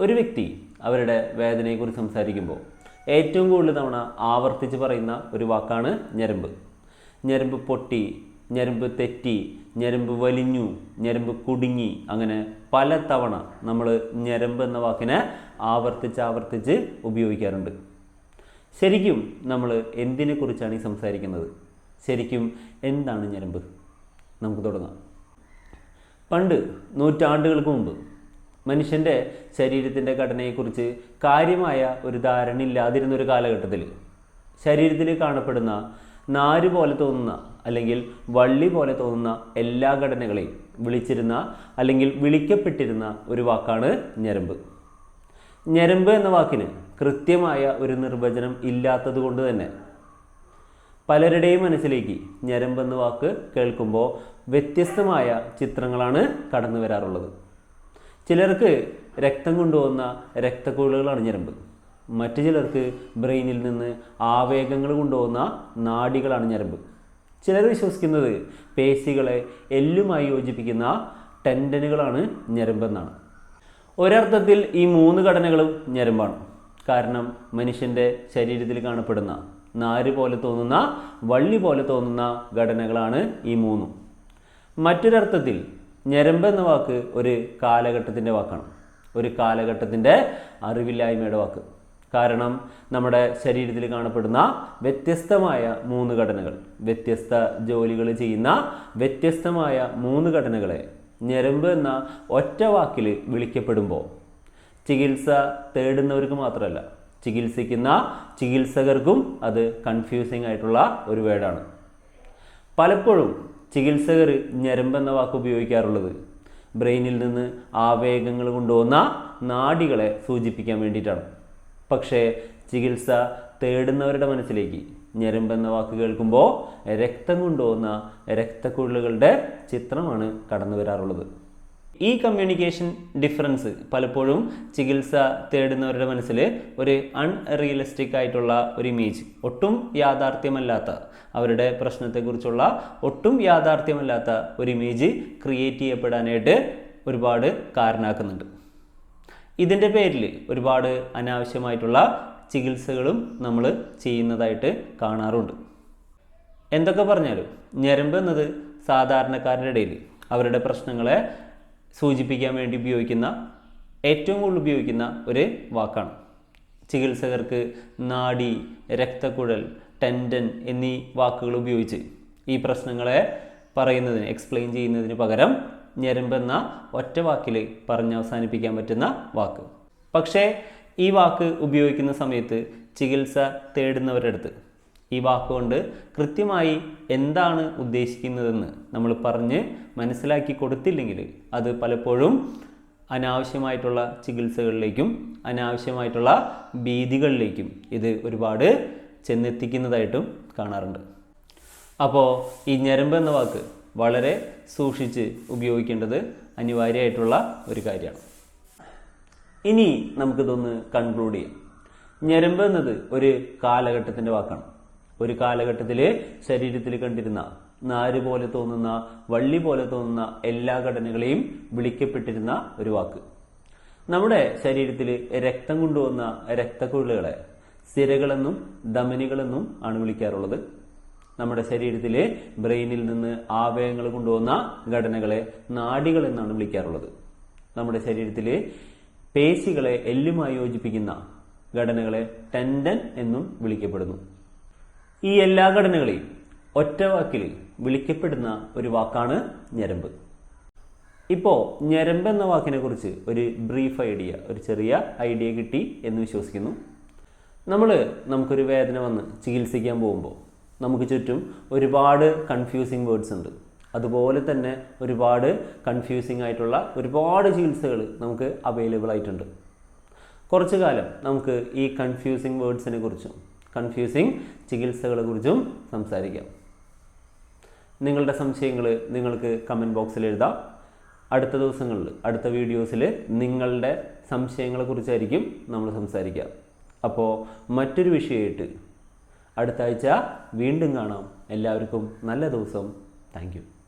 ഒരു വ്യക്തി അവരുടെ വേദനയെക്കുറിച്ച് സംസാരിക്കുമ്പോൾ ഏറ്റവും കൂടുതൽ തവണ ആവർത്തിച്ച് പറയുന്ന ഒരു വാക്കാണ് ഞരമ്പ്. ഞരമ്പ് പൊട്ടി ഞരമ്പ് തെറ്റി ഞരമ്പ് വലിഞ്ഞു ഞരമ്പ് കുടുങ്ങി അങ്ങനെ പല തവണ നമ്മൾ ഞരമ്പ് എന്ന വാക്കിനെ ആവർത്തിച്ച് ആവർത്തിച്ച് ഉപയോഗിക്കാറുണ്ട്. ശരിക്കും നമ്മൾ എന്തിനെക്കുറിച്ചാണ് ഈ സംസാരിക്കുന്നത്? ശരിക്കും എന്താണ് ഞരമ്പ്? നമുക്ക് തുടങ്ങാം. പണ്ട് നൂറ്റാണ്ടുകൾക്ക് മുമ്പ് മനുഷ്യന്റെ ശരീരത്തിന്റെ ഘടനയെക്കുറിച്ച് കാര്യമായ ഒരു ധാരണ ഇല്ലാതിരുന്ന ഒരു കാലഘട്ടത്തിൽ ശരീരത്തിൽ കാണപ്പെടുന്ന നാര് പോലെ തോന്നുന്ന അല്ലെങ്കിൽ വള്ളി പോലെ തോന്നുന്ന എല്ലാ ഘടനകളെയും വിളിച്ചിരുന്ന അല്ലെങ്കിൽ വിളിക്കപ്പെട്ടിരുന്ന ഒരു വാക്കാണ് ഞരമ്പ്. ഞരമ്പ് എന്ന വാക്കിന് കൃത്യമായ ഒരു നിർവചനം ഇല്ലാത്തത് കൊണ്ട് തന്നെ പലരുടെയും മനസ്സിലേക്ക് ഞരമ്പ് എന്ന വാക്ക് കേൾക്കുമ്പോൾ വ്യത്യസ്തമായ ചിത്രങ്ങളാണ് കടന്നു വരാറുള്ളത് ചിലർക്ക് രക്തം കൊണ്ടുപോകുന്ന രക്തക്കുഴലുകളാണ് ഞരമ്പ് മറ്റു ചിലർക്ക് ബ്രെയിനിൽ നിന്ന് ആവേഗങ്ങൾ കൊണ്ടുപോകുന്ന നാഡികളാണ് ഞരമ്പ് ചിലർ വിശ്വസിക്കുന്നത് പേശികളെ എല്ലുമായി യോജിപ്പിക്കുന്ന ടെൻഡനുകളാണ് ഞരമ്പെന്നാണ്. ഒരർത്ഥത്തിൽ ഈ മൂന്ന് ഘടനകളും ഞരമ്പാണ്. കാരണം മനുഷ്യന്റെ ശരീരത്തിൽ കാണപ്പെടുന്ന നാര് പോലെ തോന്നുന്ന വള്ളി പോലെ തോന്നുന്ന ഘടനകളാണ് ഈ മൂന്നും. മറ്റൊരർത്ഥത്തിൽ ഞരമ്പ് എന്ന വാക്ക് ഒരു കാലഘട്ടത്തിന്റെ വാക്കാണ്. ഒരു കാലഘട്ടത്തിന്റെ അറിവില്ലായ്മയുടെ വാക്ക്. കാരണം നമ്മുടെ ശരീരത്തിൽ കാണപ്പെടുന്ന വ്യത്യസ്തമായ മൂന്ന് ഘടനകൾ വ്യത്യസ്ത ജോലികൾ ചെയ്യുന്ന വ്യത്യസ്തമായ മൂന്ന് ഘടനകളെ ഞരമ്പ് എന്ന ഒറ്റ വാക്കിൽ വിളിക്കപ്പെടുമ്പോൾ ചികിത്സ തേടുന്നവർക്ക് മാത്രമല്ല ചികിത്സിക്കുന്ന ചികിത്സകർക്കും അത് കൺഫ്യൂസിംഗ് ആയിട്ടുള്ള ഒരു വേർഡാണ്. പലപ്പോഴും ചികിത്സകർ ഞരമ്പെന്ന വാക്ക് ഉപയോഗിക്കാറുള്ളത്. ബ്രെയിനിൽ നിന്ന് ആവേഗങ്ങൾ കൊണ്ടുവന്ന നാടികളെ സൂചിപ്പിക്കാൻ വേണ്ടിയിട്ടാണ്. പക്ഷേ ചികിത്സ തേടുന്നവരുടെ മനസ്സിലേക്ക് ഞരമ്പെന്ന വാക്ക് കേൾക്കുമ്പോൾ രക്തം കൊണ്ടുപോകുന്ന രക്തക്കുഴലുകളുടെ ചിത്രമാണ് കടന്നു വരാറുള്ളത് ഈ കമ്മ്യൂണിക്കേഷൻ ഡിഫറൻസ് പലപ്പോഴും ചികിത്സ തേടുന്നവരുടെ മനസ്സിൽ ഒരു അൺറിയലിസ്റ്റിക് ആയിട്ടുള്ള ഒരു ഇമേജ് ഒട്ടും യാഥാർത്ഥ്യമല്ലാത്ത അവരുടെ പ്രശ്നത്തെക്കുറിച്ചുള്ള ഒട്ടും യാഥാർത്ഥ്യമല്ലാത്ത ഒരു ഇമേജ് ക്രിയേറ്റ് ചെയ്യപ്പെടാനായിട്ട് ഒരുപാട് കാരണമാക്കുന്നുണ്ട് ഇതിന്റെ പേരിൽ ഒരുപാട് അനാവശ്യമായിട്ടുള്ള ചികിത്സകളും നമ്മൾ ചെയ്യുന്നതായിട്ട് കാണാറുണ്ട്. എന്തൊക്കെ പറഞ്ഞാലും ഞരമ്പ് എന്നത് സാധാരണക്കാരുടെ ഇടയിൽ അവരുടെ പ്രശ്നങ്ങളെ സൂചിപ്പിക്കാൻ വേണ്ടി ഉപയോഗിക്കുന്ന ഏറ്റവും കൂടുതൽ ഉപയോഗിക്കുന്ന ഒരു വാക്കാണ്. ചികിത്സകർക്ക് നാഡി രക്തക്കുഴൽ ടെൻഡൻ എന്നീ വാക്കുകൾ ഉപയോഗിച്ച് ഈ പ്രശ്നങ്ങളെ പറയുന്നതിന് എക്സ്പ്ലെയിൻ ചെയ്യുന്നതിന് പകരം ഞരമ്പെന്ന ഒറ്റ വാക്കിൽ പറഞ്ഞ് അവസാനിപ്പിക്കാൻ പറ്റുന്ന വാക്ക്. പക്ഷേ ഈ വാക്ക് ഉപയോഗിക്കുന്ന സമയത്ത് ചികിത്സ തേടുന്നവരുടെ അടുത്ത് ഈ വാക്കുകൊണ്ട് കൃത്യമായി എന്താണ് ഉദ്ദേശിക്കുന്നതെന്ന് നമ്മൾ പറഞ്ഞ് മനസ്സിലാക്കി കൊടുത്തില്ലെങ്കിൽ അത് പലപ്പോഴും അനാവശ്യമായിട്ടുള്ള ചികിത്സകളിലേക്കും അനാവശ്യമായിട്ടുള്ള ഭീതികളിലേക്കും ഇത് ഒരുപാട് ചെന്നെത്തിക്കുന്നതായിട്ടും കാണാറുണ്ട്. അപ്പോൾ ഈ ഞരമ്പ് എന്ന വാക്ക് വളരെ സൂക്ഷിച്ച് ഉപയോഗിക്കേണ്ടത് അനിവാര്യമായിട്ടുള്ള ഒരു കാര്യമാണ്. ഇനി നമുക്കിതൊന്ന് കൺക്ലൂഡ് ചെയ്യാം. ഞരമ്പ് എന്നത് ഒരു കാലഘട്ടത്തിന്റെ വാക്കാണ്. ഒരു കാലഘട്ടത്തിൽ ശരീരത്തിൽ കണ്ടിരുന്ന നാര് പോലെ തോന്നുന്ന വള്ളി പോലെ തോന്നുന്ന എല്ലാ ഘടനകളെയും വിളിക്കപ്പെട്ടിരുന്ന ഒരു വാക്ക്. നമ്മുടെ ശരീരത്തിൽ രക്തം കൊണ്ടുവന്ന രക്തക്കുഴലുകളെ സിരകളെന്നും ധമനികളെന്നും ആണ് വിളിക്കാറുള്ളത്. നമ്മുടെ ശരീരത്തിലെ ബ്രെയിനിൽ നിന്ന് ആവയങ്ങൾ കൊണ്ടുവന്ന ഘടനകളെ നാടികൾ എന്നാണ് വിളിക്കാറുള്ളത്. നമ്മുടെ ശരീരത്തിലെ പേശികളെ എല്ലുമായി യോജിപ്പിക്കുന്ന ഘടനകളെ ടെൻഡൻ എന്നും വിളിക്കപ്പെടുന്നു. ഈ എല്ലാ ഘടനകളെയും ഒറ്റ വാക്കിൽ വിളിക്കപ്പെടുന്ന ഒരു വാക്കാണ് ഞരമ്പ്. ഇപ്പോൾ ഞരമ്പ് എന്ന വാക്കിനെ കുറിച്ച് ഒരു ബ്രീഫ് ഐഡിയ ഒരു ചെറിയ ഐഡിയ കിട്ടി എന്ന് വിശ്വസിക്കുന്നു. നമ്മൾ നമുക്കൊരു വേദന വന്ന് ചികിത്സിക്കാൻ പോകുമ്പോൾ നമുക്ക് ചുറ്റും ഒരുപാട് കൺഫ്യൂസിങ് വേർഡ്സ് ഉണ്ട്. അതുപോലെ തന്നെ ഒരുപാട് കൺഫ്യൂസിങ് ആയിട്ടുള്ള ഒരുപാട് ചികിത്സകൾ നമുക്ക് അവൈലബിൾ ആയിട്ടുണ്ട്. കുറച്ചു കാലം നമുക്ക് ഈ കൺഫ്യൂസിങ് വേർഡ്സിനെ കുറിച്ചും കൺഫ്യൂസിങ് ചികിത്സകളെ കുറിച്ചും സംസാരിക്കാം. നിങ്ങളുടെ സംശയങ്ങൾ നിങ്ങൾക്ക് കമന്റ് ബോക്സിൽ എഴുതാം. അടുത്ത ദിവസങ്ങളിൽ അടുത്ത വീഡിയോസിൽ നിങ്ങളുടെ സംശയങ്ങളെക്കുറിച്ചായിരിക്കും നമ്മൾ സംസാരിക്കുക. അപ്പോൾ മറ്റൊരു വിഷയമായിട്ട് അടുത്ത ആഴ്ച വീണ്ടും കാണാം. എല്ലാവർക്കും നല്ല ദിവസം. താങ്ക്